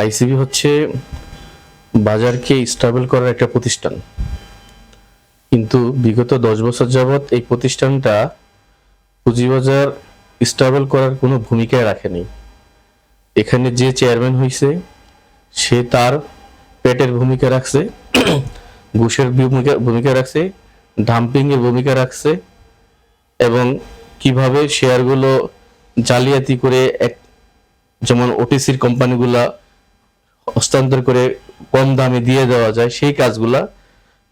ICB হচ্ছে বাজারকে stable করার একটা প্রতিষ্ঠান। কিন্তু বিগত দশ বছর যাবৎ এই প্রতিষ্ঠানটা পুঁজিবাজার স্টেবল করার কোনো ভূমিকায় রাখেনি। এখানে যে চেয়ারম্যান হয়েছে সে তার পেটের ভূমিকা রাখছে, ঘুষের ভূমিকা ভূমিকা রাখছে, ডাম্পিংয়ের ভূমিকা রাখছে এবং কীভাবে শেয়ারগুলো জালিয়াতি করে এক যেমন ওটিসির কোম্পানিগুলা হস্তান্তর করে কম দামে দিয়ে দেওয়া যায়, সেই কাজগুলা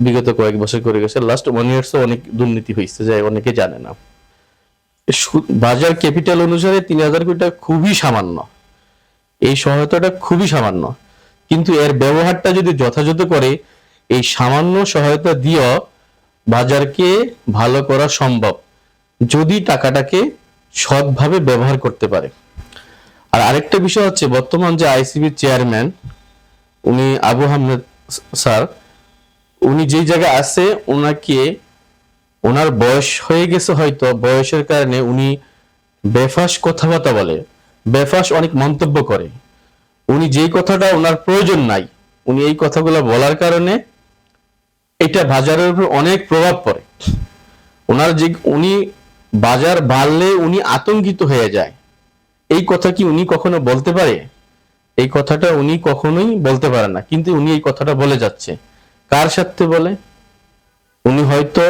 বিগত কয়েক বছর করে গেছে। লাস্ট ওয়ান ইয়ার্সও অনেক দুর্নীতি হয়েছে যা অনেকে জানে না। বাজার ক্যাপিটাল অনুসারে তিন হাজার কোটি টাকা খুবই সামান্য। এই সহায়তাটা খুবই সামান্য। কিন্তু এর ব্যবহারটা যদি যথাযথ করে, এই সামান্য সহায়তা দিয়েও বাজারকে ভালো করা সম্ভব, যদি টাকাটাকে সৎভাবে ব্যবহার করতে পারে। আর আরেকটা বিষয় হচ্ছে, বর্তমান যে আইসিবির চেয়ারম্যান, উনি আবু আহমেদ স্যার, উনি যেই জায়গায় আছে ওনাকে ওনার বয়স হয়ে গেছে হয়তো, বয়সের কারণে উনি বেফাস কথাবার্তা বলে, বেফাস অনেক মন্তব্য করে। উনি যেই কথাটা ওনার প্রয়োজন নাই, উনি এই কথাগুলো বলার কারণে এটা বাজারের উপর অনেক প্রভাব পড়ে। ওনার যে, উনি বাজার বাড়লে উনি আতঙ্কিত হয়ে যায়। এই কথা কি উনি কখনো বলতে পারে? এই কথাটা উনি কখনোই বলতে পারে না, কিন্তু উনি এই কথাটা বলে যাচ্ছে। কার স্বার্থে বলে? উনি হয়তো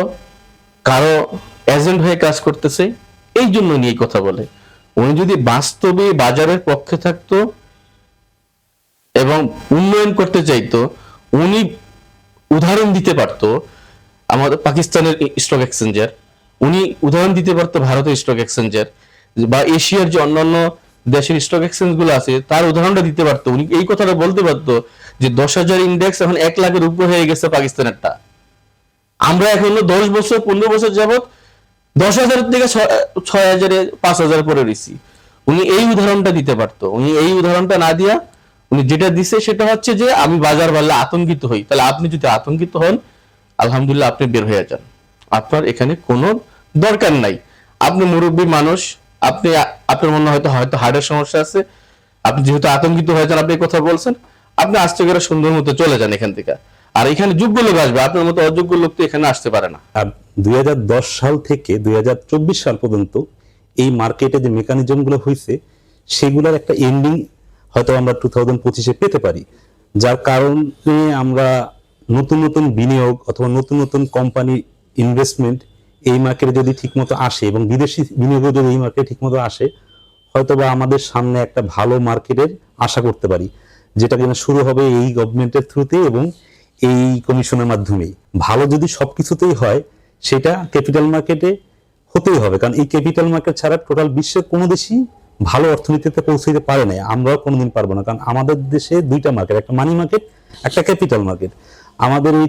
কারও এজেন্ট হয়ে কাজ করতেছে, এই জন্য উনি এই কথা বলে। উনি যদি বাস্তবে বাজারের পক্ষে থাকতো এবং উন্নয়ন করতে চাইতো, উনি উদাহরণ দিতে পারতো আমাদের পাকিস্তানের স্টক এক্সচেঞ্জের উনি উদাহরণ দিতে পারতো ভারতের স্টক এক্সচেঞ্জের বা এশিয়ার যে অন্যান্য দেশের স্টক এক্সচেঞ্জগুলো আছে, তার উদাহরণটা দিতে পারতো। উনি এই কথাটা বলতে পারতো যে দশ হাজার ইন্ডেক্স এখন এক লাখের উপর হয়ে গেছে পাকিস্তানেরটা। আমরা এখনও দশ বছর, পনেরো বছর যাবত দশ হাজারের থেকে ছয়- হাজারে, পাঁচ হাজার করে রয়েছি উনি এই উদাহরণটা দিতে পারতো। উনি এই উদাহরণটা না দিয়া উনি যেটা দিছে সেটা হচ্ছে যে আমি বাজার বাড়লে আতঙ্কিত হই। তাহলে আপনি যদি আতঙ্কিত হন, আলহামদুলিল্লাহ আপনি বের হয়ে যান। আপনার এখানে কোনো দরকার নাই। আপনি মুরব্বী মানুষ আপনি আপনার মনে হয়তো হয়তো হার্টের সমস্যা আছে। আপনি যেহেতু আতঙ্কিত হয়ে যান, আপনি কথা বলছেন। আপনি আসতে করে সুন্দর মতো চলে যান এখান থেকে। আর এখানে যোগ্য লোক আসবে, আপনার মতো অযোগ্য লোক তো এখানে আসতে পারে না। আর দুই হাজার দশ সাল থেকে দুই হাজার চব্বিশ সাল পর্যন্ত এই মার্কেটে যে মেকানিজমগুলো হয়েছে সেগুলোর একটা এন্ডিং হয়তো আমরা টু থাউজেন্ড পঁচিশে পেতে পারি। যার কারণে আমরা নতুন নতুন বিনিয়োগ অথবা নতুন নতুন কোম্পানি ইনভেস্টমেন্ট এই মার্কেটে যদি ঠিকমতো আসে এবং বিদেশি বিনিয়োগ যদি এই মার্কেটে ঠিকমতো আসে, হয়তোবা আমাদের সামনে একটা ভালো মার্কেটের আশা করতে পারি, যেটা কিনা শুরু হবে এই গভর্নমেন্টের থ্রুতে এবং এই কমিশনের মাধ্যমেই। ভালো যদি সবকিছুতেই হয়, সেটা ক্যাপিটাল মার্কেটে হতেই হবে, কারণ এই ক্যাপিটাল মার্কেট ছাড়া টোটাল বিশ্বের কোনো দেশই ভালো অর্থনীতিতে পৌঁছাইতে পারে নাই। আমরাও কোনোদিন পারব না, কারণ আমাদের দেশে দুইটা মার্কেট একটা মানি মার্কেট একটা ক্যাপিটাল মার্কেট আমাদের এই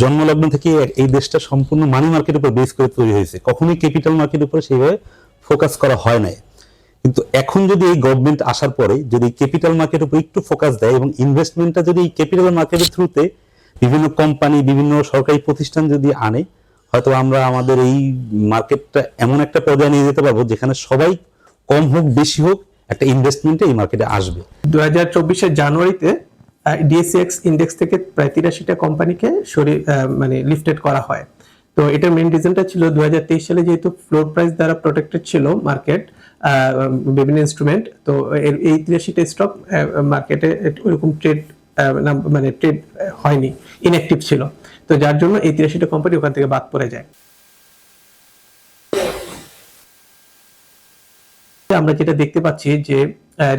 জন্মলগ্ন থেকে এই দেশটা সম্পূর্ণ মানি মার্কেটের উপর বেস করে তৈরি হয়েছে। কখনোই ক্যাপিটাল মার্কেটের উপর সেইভাবে ফোকাস করা হয় নাই। কিন্তু এখন যদি এই গভর্নমেন্ট আসার পরে যদি ক্যাপিটাল মার্কেটের উপর একটু ফোকাস দেয় এবং ইনভেস্টমেন্টটা যদি এই ক্যাপিটাল মার্কেটের থ্রুতে বিভিন্ন কোম্পানি বিভিন্ন সরকারি প্রতিষ্ঠান যদি আনে, হয়তো আমরা আমাদের এই মার্কেটটা এমন একটা পর্যায়ে নিয়ে যেতে পারব যেখানে সবাই কম হোক, বেশি হোক একটা ইনভেস্টমেন্টে এই মার্কেটে আসবে। দু হাজার জানুয়ারিতে ডিএসিএক্স ইন্ডেক্স থেকে প্রায় তিরাশিটা কোম্পানিকে সরিয়ে মানে লিফটেড করা হয়। তো এটার মেন রিজনটা ছিল দু হাজার তেইশ সালে যেহেতু ফ্লোর প্রাইস দ্বারা প্রোটেক্টেড ছিল মার্কেট বিভিন্ন ইনস্ট্রুমেন্ট তো এই তিরাশিটা স্টক মার্কেটে ওরকম ট্রেড মানে ট্রেড হয়নি ইনঅ্যাক্টিভ ছিল। তো যার জন্য এই তিরাশিটা কোম্পানি ওখান থেকে বাদ পড়ে যায়। আমরা যেটা দেখতে পাচ্ছি যে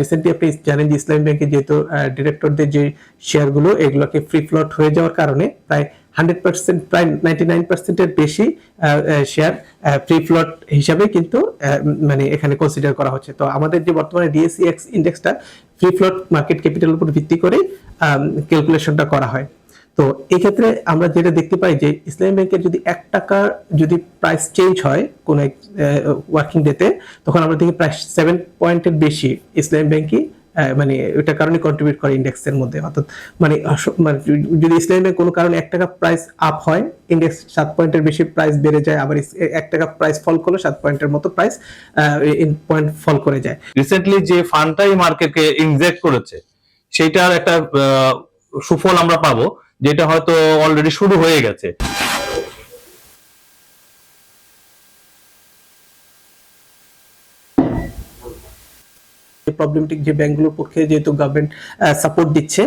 রিসেন্টলি আপনি জানেন যে ইসলামী ব্যাংকের যেহেতু ডিরেক্টরদের যে শেয়ারগুলো এগুলোকে ফ্রি ফ্লোট হয়ে যাওয়ার কারণে প্রায় হান্ড্রেড পার্সেন্ট প্রায় নাইনটি নাইন পার্সেন্টের বেশি শেয়ার ফ্রি ফ্লট হিসাবে কিন্তু মানে এখানে কনসিডার করা হচ্ছে। তো আমাদের যে বর্তমানে ডিএসসি এক্স ইন্ডেক্সটা ফ্রি ফ্লট মার্কেট ক্যাপিটাল উপর ভিত্তি করে ক্যালকুলেশনটা করা হয়। তো এই ক্ষেত্রে আমরা যেটা দেখতে পাই যে ইসলামী ব্যাংকের যদি এক টাকার যদি প্রাইস চেঞ্জ হয় কোন এক ওয়ার্কিং ডেতে তখন আমরা দেখি প্রায় সেভেন পয়েন্টের বেশি ইসলামী ব্যাংকই মানে ওইটা কারণে কন্ট্রিবিউট করে ইন্ডেক্সের মধ্যে। অর্থাৎ মানে মানে যদি ইসলামী ব্যাংক কোনো কারণে এক টাকা প্রাইস আপ হয় ইন্ডেক্স সাত পয়েন্টের বেশি প্রাইস বেড়ে যায়, আবার এক টাকা প্রাইস ফল করলে সাত পয়েন্টের মতো প্রাইস পয়েন্ট ফল করে যায়। রিসেন্টলি যে ফান্ডটাই মার্কেটকে ইনজেক্ট করেছে, সেটার একটা সুফল আমরা পাবো। যেটা হয়তো অলরেডি শুরু হয়ে গেছে। প্রবলেমেটিক যে ব্যাংকগুলোর পক্ষে যেহেতু গভর্নমেন্ট সাপোর্ট দিচ্ছে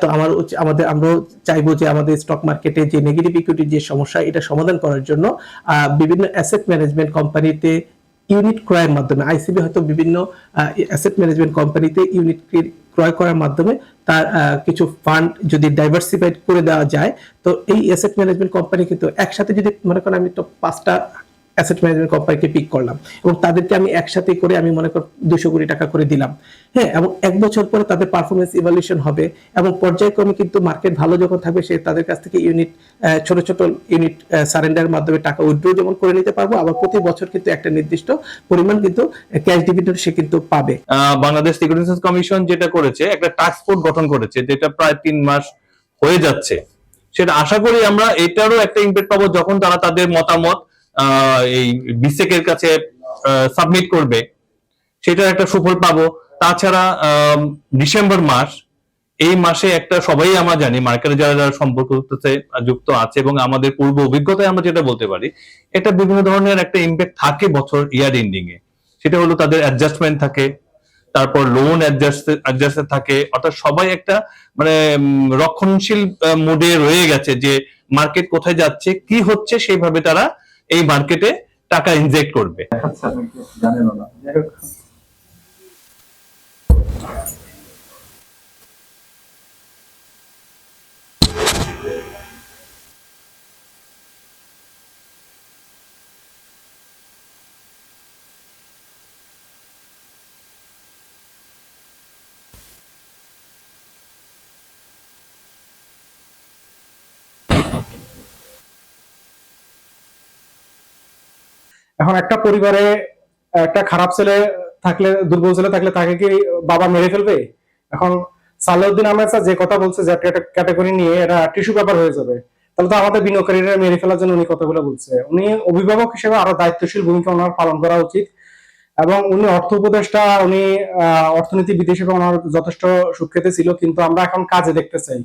তো আমার আমাদের, আমরাও চাইব যে আমাদের স্টক মার্কেটে যে নেগেটিভ ইকুইটির যে সমস্যা, এটা সমাধান করার জন্য বিভিন্ন অ্যাসেট ম্যানেজমেন্ট কোম্পানিতে ইউনিট ক্রয়ের মাধ্যমে আইসিবি হয়তো বিভিন্ন অ্যাসেট ম্যানেজমেন্ট কোম্পানিতে ইউনিট ক্রয় করার মাধ্যমে তার কিছু ফান্ড যদি ডাইভার্সিফাইড করে দেওয়া যায়, তো এই অ্যাসেট ম্যানেজমেন্ট কোম্পানি কিন্তু একসাথে যদি, মনে করেন আমি তো পাঁচটা অ্যাসেট ম্যানেজমেন্ট কোম্পানিকে পিক করলাম এবং তাদেরকে আমি একসাথে করে আমি মনে কর দুশো কোটি টাকা করে দিলাম। হ্যাঁ এবং এক বছর পরে তাদের পারফরমেন্স ইভ্যালুয়েশন হবে এবং পর্যায়ক্রমে কিন্তু মার্কেট ভালো যখন থাকবে, সে তাদের কাছ থেকে ইউনিট ছোট ছোট ইউনিট সারেন্ডার মাধ্যমে টাকা উইথড্র যেমন করে নিতে পারব, আবার প্রতি বছর কিন্তু একটা নির্দিষ্ট পরিমাণ কিন্তু ক্যাশ ডিভিডেন্ড সে কিন্তু পাবে। বাংলাদেশ সিকিউরিটিজ কমিশন যেটা করেছে, একটা টাস্ক ফোর্স গঠন করেছে, যেটা প্রায় তিন মাস হয়ে যাচ্ছে। সেটা আশা করি আমরা এটারও একটা ইম্প্যাক্ট পাবো যখন তারা তাদের মতামত এই বিসেকের কাছে সাবমিট করবে। সেটার একটা সুফল পাবো। তাছাড়া ডিসেম্বর মাস, এই মাসে একটা সবাই আমরা জানি মার্কেটে যারা যারা সম্পর্ক যুক্ত আছে এবং আমাদের পূর্ব অভিজ্ঞতায় আমরা যেটা বলতে পারি, এটা বিভিন্ন ধরনের একটা ইম্প্যাক্ট থাকে বছর ইয়ার এন্ডিং এ। সেটা হলো তাদের অ্যাডজাস্টমেন্ট থাকে, তারপর লোন অ্যাডজাস্ট থাকে। অর্থাৎ সবাই একটা মানে রক্ষণশীল মোডে রয়ে গেছে যে মার্কেট কোথায় যাচ্ছে, কি হচ্ছে, সেইভাবে তারা এই মার্কেটে টাকা ইনজেক্ট করবে। এখন একটা পরিবারে একটা খারাপ ছেলে থাকলে দুর্বল ছেলে থাকলে তাকে কি বাবা মেরে ফেলবে? এখন সালাউদ্দিন আহমেদ স্যার যে কথা বলছে যে ক্যাটাগরি নিয়ে এটা টিস্যু পেপার হয়ে যাবে তাহলে তো আমাদের বিনিয়োগকারীরা মেরে ফেলার জন্য উনি কথাগুলো বলছে। উনি অভিভাবক হিসেবে আরও দায়িত্বশীল ভূমিকা ওনার পালন করা উচিত এবং উনি অর্থ উপদেষ্টা উনি আহ, অর্থনীতিবিদ হিসেবে ওনার যথেষ্ট সুখ্যাতি ছিল কিন্তু আমরা এখন কাজে দেখতে চাই।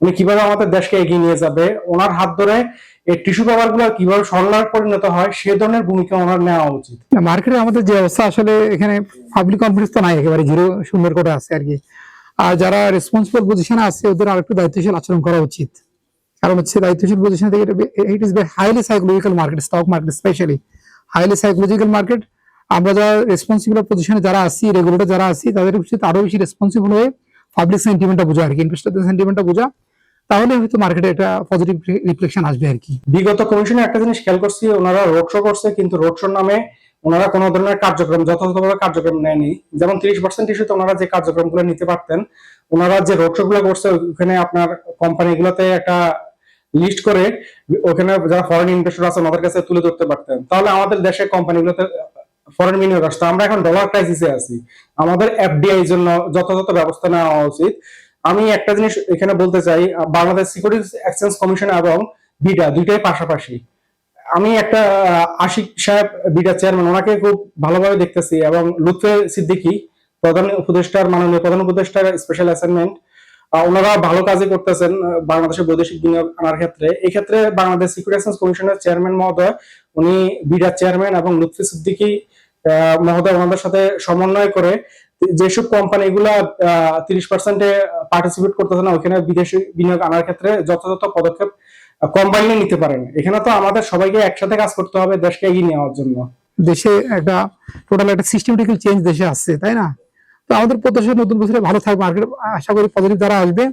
উনি কীভাবে আমাদের দেশকে এগিয়ে নিয়ে যাবে? ওনার হাত ধরে এই টিস্যু পেপারগুলো কীভাবে স্বর্ণার পরিণত হয়, সে ধরনের ভূমিকা ওনার নেওয়া উচিত। মার্কেটে আমাদের যে অবস্থা, আসলে এখানে পাবলিক তো নাই, একেবারে জিরো আছে আর কি। আর যারা রেসপন্সিবল পজিশনে আছে, ওদের দায়িত্বশীল আচরণ করা উচিত। কারণ হচ্ছে দায়িত্বশীল থেকে it is highly psychological market stock market specially highly psychological market আমরা যারা রেসপন্সিবল পজিশনে যারা আছি রেগুলেটর যারা আছি, তাদের উচিত আরও বেশি রেসপন্সিবল হয়ে পাবলিক সেন্টিমেন্টটা বোঝা আর কি ইনভেস্টারদের সেন্টিমেন্টটা বোঝা। তাহলে হয়তো মার্কেটে একটা পজিটিভ রিফ্লেকশন আসবে আর কি। বিগত কমিশনে একটা জিনিস খেয়াল করছি, ওনারা রোড শো করছে, কিন্তু রোড শোর নামে ওনারা কোনো ধরনের কার্যক্রম, যথাযথভাবে কার্যক্রম নেয়নি। যেমন তিরিশ পার্সেন্ট ইস্যুতে ওনারা যে কার্যক্রমগুলো নিতে পারতেন, ওনারা যে রোড শো গুলো করছে, ওখানে আপনার কোম্পানিগুলোতে একটা লিস্ট করে ওখানে যারা ফরেন ইনভেস্টর আছে ওনাদের কাছে তুলে ধরতে পারতেন। তাহলে আমাদের দেশের কোম্পানিগুলোতে ফরেন বিনিয়োগ আসতো আমরা এখন ডলার ক্রাইসিসে আছি। আমাদের এফডিআই জন্য যথাযথ ব্যবস্থা নেওয়া উচিত। আমি একটা জিনিস এখানে বলতে চাই, বাংলাদেশ সিকিউরিটিজ এক্সচেঞ্জ কমিশন এবং বিডা দুইটাই পাশাপাশি। আমি একটা আশিক সাহেব বিডা চেয়ারম্যান ওনাকে খুব ভালোভাবে দেখতেছি এবং লুৎফে সিদ্দিকি, প্রধান উপদেষ্টার, মাননীয় প্রধান উপদেষ্টার স্পেশাল অ্যাসাইনমেন্ট ওনারা ভালো কাজই করতেছেন বাংলাদেশের বৈদেশিক বিনিয়োগ আনার ক্ষেত্রে। এই ক্ষেত্রে বাংলাদেশ সিকিউরিটি এক্সচেঞ্জ কমিশনের চেয়ারম্যান মহোদয়, উনি বিডা চেয়ারম্যান এবং লুৎফি সিদ্দিকি মহোদয় ওনাদের সাথে সমন্বয় করে যেসব কোম্পানিগুলা তিরিশ পার্সেন্টে পার্টিসিপেট করতেছে না, ওইখানে বিদেশি বিনিয়োগ আনার ক্ষেত্রে যথাযথ পদক্ষেপ কম্বাইনে নিতে পারেন। এখানে তো আমাদের সবাইকে একসাথে কাজ করতে হবে, দেশকে এগিয়ে নেওয়ার জন্য। দেশে একটা টোটাল একটা সিস্টেমেটিক্যাল চেঞ্জ দেশে আসছে, তাই না? তো আমাদের প্রত্যাশা নতুন বছরে ভালো থাকবে। মার্কেট আশা করি পজিটিভ দ্বারা আসবে।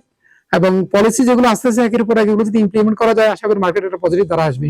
এবং পলিসি যেগুলো আসতেছে, একের পর এক এগুলো যদি ইমপ্লিমেন্ট করা যায়, আশা করি মার্কেট একটা পজিটিভ দ্বারা আসবে।